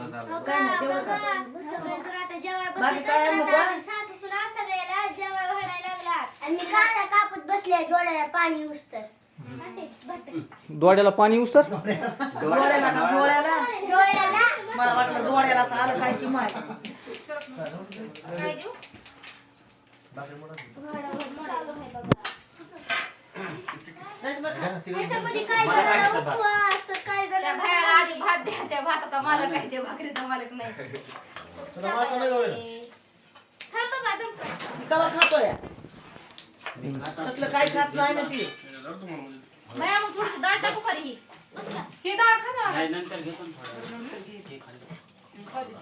काय नाही, तेवढं बाकी काय मग? डोळ्याला पाणी भट. डोळ्याला पाणी उचतर डोळ्याला का डोळ्याला? डोळ्याला? मला वाटलं डोळ्याला आलं काय की माय. मला काय? खायचं भात? त्या? बाहेर आधी भात द्या त्या भाताचा मालक आहे ते भाकरीचा मालक नाही तुला नाही. कवा खातोय काय खात नाही ना ती बाया मग थोडीशी डाळ टाकू खरी ही बसला. ही डाळ खा ना नाही, नंतर घेतो ना थोडं. हे खाली.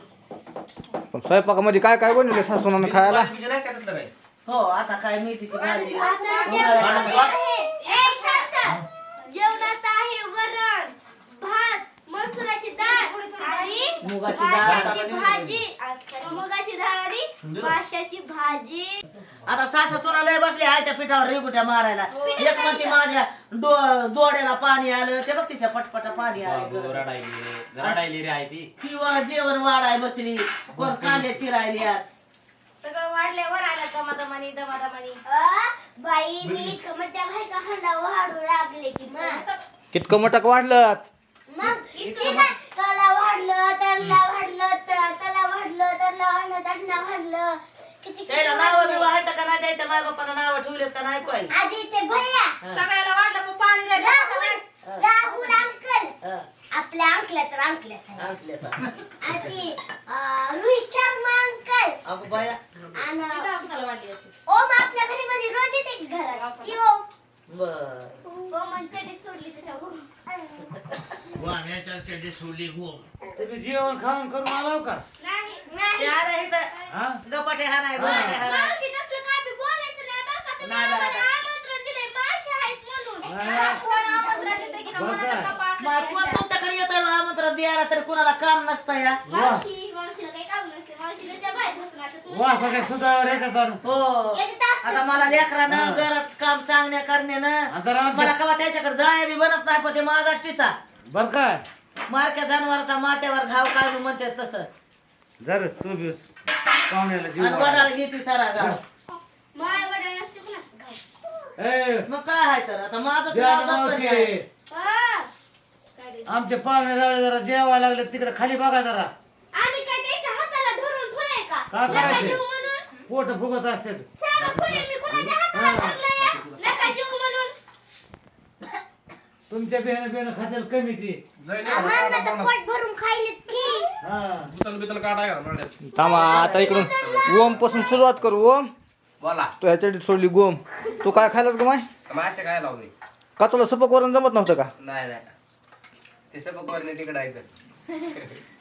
पण स्वयंपाकामध्ये काय काय बनवले सासूनानं खायला काय? हो आता काय मेथीची भाजी आता उन्हाळ्यात जेवणात आहे. जेवणात भात मसुराची डाळ आणि मुगाची डाळ. माशाची भाजी. मुगाची डाळ आणि माशाची भाजी. आता सासा सोना लय बसले आहे त्या पिठावर रेगुट्या मारायला. एक म्हणते माझ्या डो- डोळ्याला पाणी आलं. ते बघ तिच्या पटपट पाणी आलं. रडायली रडायली रे आहे ती. किंवा जेवण वाढाय बसली. कोण कांदे चिरायली. सगळं वाढल्यावर आलं दमादमानी दमादमानी. बाई मी कमट्या घाई का हंडा वाढू लागले की मग कितकं मटक वाढलं? मग इतके त्याला वाढलं त्याला वाढलं त्या- त्याला वाढलं त्याला वाढलं त्यांना वाढलं किती त्याला नाव बिव आहेत का नाही? त्याच्या माय बापाला नाव ठेवलेत का नाही काय आधी ते भैया. सगळ्याला वाढलं मग पाणी द्यायचं राहुल राहुल अंकल. हं, आपल्या अंकलाच अंकल्याच. आहे. आणलेत. आणि अ, रोहित शर्मा अंकल. अगं बाया. आणि कुणाला वाढली अशी? ओम आपल्या घरी मध्ये रोज येते की घरात? की? ओम बर. गोमन चटणी सोडली तुम्ही जेवण खाऊन करून आलो का? नाही. हा? गपाटे हा. नाही गपाटे हा नाही मावशी तसलं काय बी बोलायचं नाही बरं का तुम्ही नाही, नाही, आम्हाला आमंत्रण दिलंय मावशी आहेत म्हणून. कोण आमंत्रण देते की मग कोण त्यांच्या? तुमच्याकडे बा आमंत्रण द्यायला? तर कुणाला काम नसतं या. मावशी मावशीला काही काम नसते. मावशीला त्या बाहेर बसून आता तू वासाच्या सुधावर येतात हो. येत. आता मला लेकरानं घरात काम सांगण्या करण्यानं आता राम मला कवा त्याच्याकडे जाय बी बनत नाही पण ते माझा टिचा. बर काय मारक्या जनावराचा माथ्यावर घाव काय म्हणते तसं. जर तू बी पाहुण्याला जीव आणि घेते सारा गाव. माय वडील नसते कुणाचं गाव. ए, मग काय आहे तर? आता माझं द्या नाव ना दप्तरी मावशी. आहे. हा. काय द्यायचं? आमचे पाहुणे जावे जरा जेवायला लागले तिकडे खाली बघा जरा. आम्ही काय त्याच्या हाताला धरून ठेवलंय का? नका करायचं? जीव म्हणून. पोट फुगत असते सांगा कोणी मी कुणाच्या हाताला धरलंय? नका जीव म्हणून. तुमच्या बियाणं बियाणं खात्याला कमी ती. पोट भरून खायलेत. थांबा आता इकडून ओमपासून सुरुवात करू ओम. बोला. तू ह्याच्यासाठी सोडली गोम. तू काय खायलास ग माय? मासे काय लावले? का तुला सपक वरण जमत नव्हतं का? नाही नाही. ते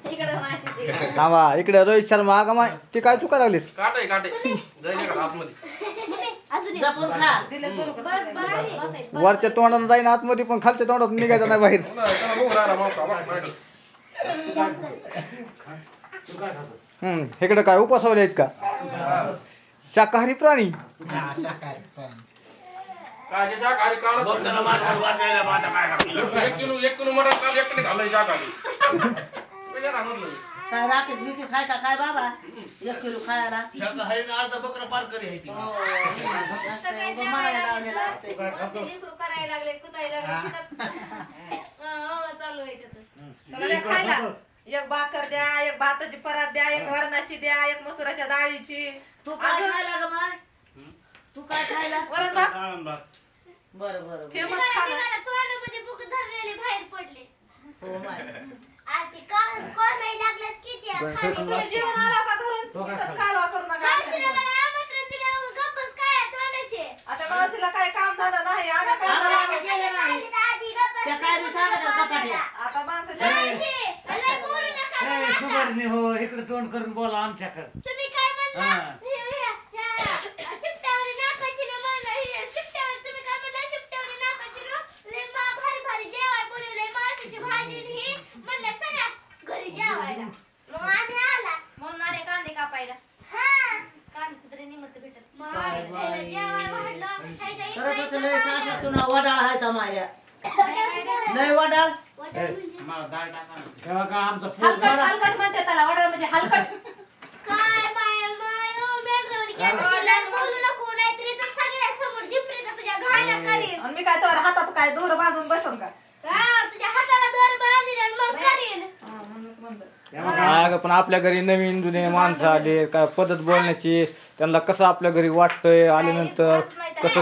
तिकडे थांबा इकडे रोहित शर्मा का माय ती काय चुका लागली काटे काटे. जाईल का आतमध्ये. अजून एक. जपून खा. बस बस बस वरच्या तोंडानं जाईन आतमध्ये पण खालच्या तोंडात निघायचं नाही बाहेर. नाही, त्याला बघू राहिला मावसा, बघ, माहिती. हम्म इकडे काय उपासवले आहेत का? शाकाहारी प्राणी? शाकाहारी कालच एक किलो एक किलो मटण काल एकट्याने शाकाहारी मी काय राकेश बिकेश आहे का काय बाबा एक किलो खायला शाकाहारीनं अर्धा बकरा पार करी आहे ती हो. सगळे म्हणायला लागले असते. तर ते लेकरू करायला लागले तिथंच, चालू आहे त्याचं त्याला द्या खायला एक भाकर द्या एक भाताची परात द्या एक वरणाची द्या एक मसुराच्या डाळीची तू काय अजून? खायला ग माय तू काय खायला वरण भात. बरं बरं बरं. फेमस खाणं निघाला, तोंडामध्ये बुक धरलेले बाहेर पडले हो माय आणि ते काळच कोरडायला लागलंच की त्या खाली तुम्ही जेवण आला का घरून तो काय इथंच खाल्लं? कालवा करू नका मावशीने मला आमंत्रण दिलं गप्पच काय तोंडाचे आता मावशीला काय काम धंदा नाही आम्ही काय? आम्ही गेले नाही आधी गप्पच त्या काय बी सांगत. आता माणसाच्या मावशी, लय बोलू नका ए, मला आता. सुगरनी हो इकडे तोंड करून बोला आमच्याकडे तुम्ही काय म्हणला हा. हे- हे- ह्या चिपट्यावर नाकाची ना म्हणलं हे चिपट्यावर तुम्ही काय म्हणला चिपट्यावर नाकाची ना लय मा भारी भारी जेवाय बनवलंय माशाची भाजी आणि हे म्हणलं चला घरी जेवायला मग आम्ही आला म्हणून आले कांदे कापायला हा कांद्याचं तरी निमित्त भेटत मग हे जेवाय वाढलं ह्याच्या खरं इकडे तर वडाळ आहे का माझ्या? लय वडाळ म्हणजे मला डाळ टाका ना. तेव्हा का आमचा पोट हलकट हलकटमध्ये तुझी हलकट काय माय माय ओ मेंढरावानी केसाला बोलू नको नाहीतरी तर सगळ्यासमोर जिपरीचा तुझ्या घाणा करीन आणि मी काय तर हातात काय दोर बांधून बसन का? हा, तुझ्या हाताला दोर बांधीन आणि मग करीन हा, म्हणूनच म्हणलं अगं पण आपल्या घरी नवीन जुने माणसं आले काय पद्धत बोलण्याची त्यांना कसं आपल्या घरी वाटतंय आल्यानंतर कसं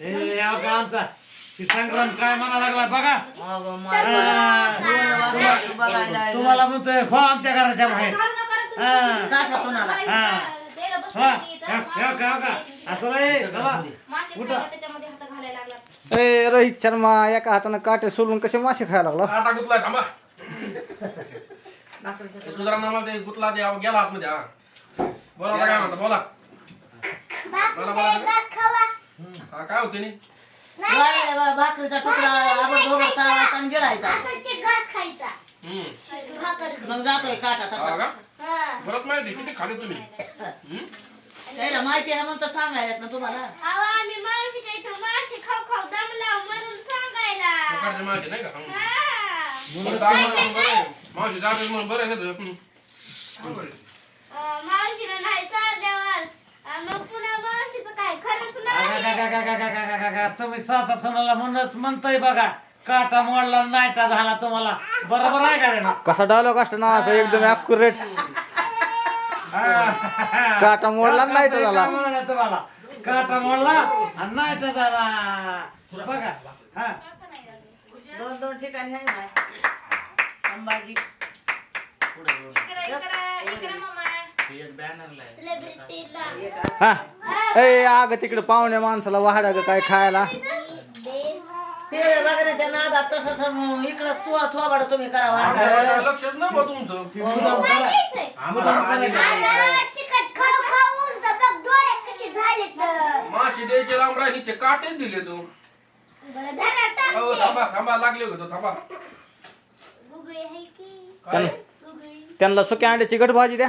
ए या का आमचा. ती संक्रांत काय म्हणा लागला बघा. अगं मला दोन वाजता बघायला तुम्हाला म्हणतोय हो आमच्या घराच्या बाहेर. हा. हा. हा. या का? असं नाही चला त्याच्यामध्ये हात घालायला लागला ए रोहित शर्मा एका हातानं काटे सोडून कसे मासे खायला लागला? आटा गुतलाय थांबा. हे सुधारणा मला ते गुतला ते गेला आतमध्ये हा. बोला आता काय म्हणता बोला. बोला बोला हा काय होते नी? वाळलेल्या बा- भाकरीचा तुकडा आबड धोबड चावायचा आणि गिळायचा. असंच चिक घास खायचा. हम्म. भाकर. मग जातोय काटा हा तसा का? हा. परत माहिती किती खाली तुम्ही. हम्म? त्याला माहिती आहे म्हणून तर सांगायला ना तुम्हाला. अहो आम्ही मावशीच्या इथं मासे खाऊ खाऊ दमला म्हणून सांगायला. प्रकारचे माहिती नाही का? हम्म. हा. जाग म्हणून बरं आहे. मावशी जाग म्हणून बरं आहे ना तुझं हम्म. तुम्ही सहसा सुनाला म्हणूनच म्हणतोय बघा काटा मोडला नायटा झाला तुम्हाला बरोबर आहे का ना? कसा डायलॉग असतो ना असा एकदम अॅक्युरेट काटा मोडला नाही तर झाला. तुम्हाला काटा मोडला आणि नाही तर झाला बघा हा दोन दोन ठिकाणी आहे ना संभाजी एक हा. तिकडे पाहुण्या माणसाला वाढा ग काय खायला? ते तसं इकडं तुम्ही दिले थांबा थांबा लागले होतो थांबा. त्यांना सुक्या अंड्याची गट भाजी द्या.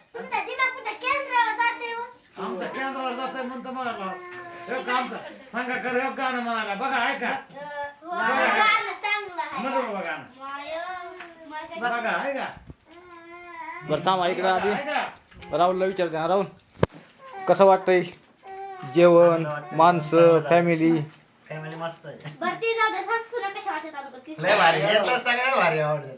तुमचा दिमाग कुठं केंद्रावर जाते हो? जातोय म्हणतो हे काम सांगा कर हे गाणं म्हणाला बघा ऐका. हो, गाणं चांगलं आहे. म्हणू बघा गाणं. माय, मला काय- बघा ऐका. बरं थांबा इकडे आधी. ऐका. राहुलला विचार द्या राहुल. कसं वाटतंय? जेवण माणसं फॅमिली फॅमिली मस्त आहे. बरं, ती जाऊ दे. सासू सुना कशा वाटतात अगोदर? ती लय भारी. हे तर सगळ्यात भारी आवडतात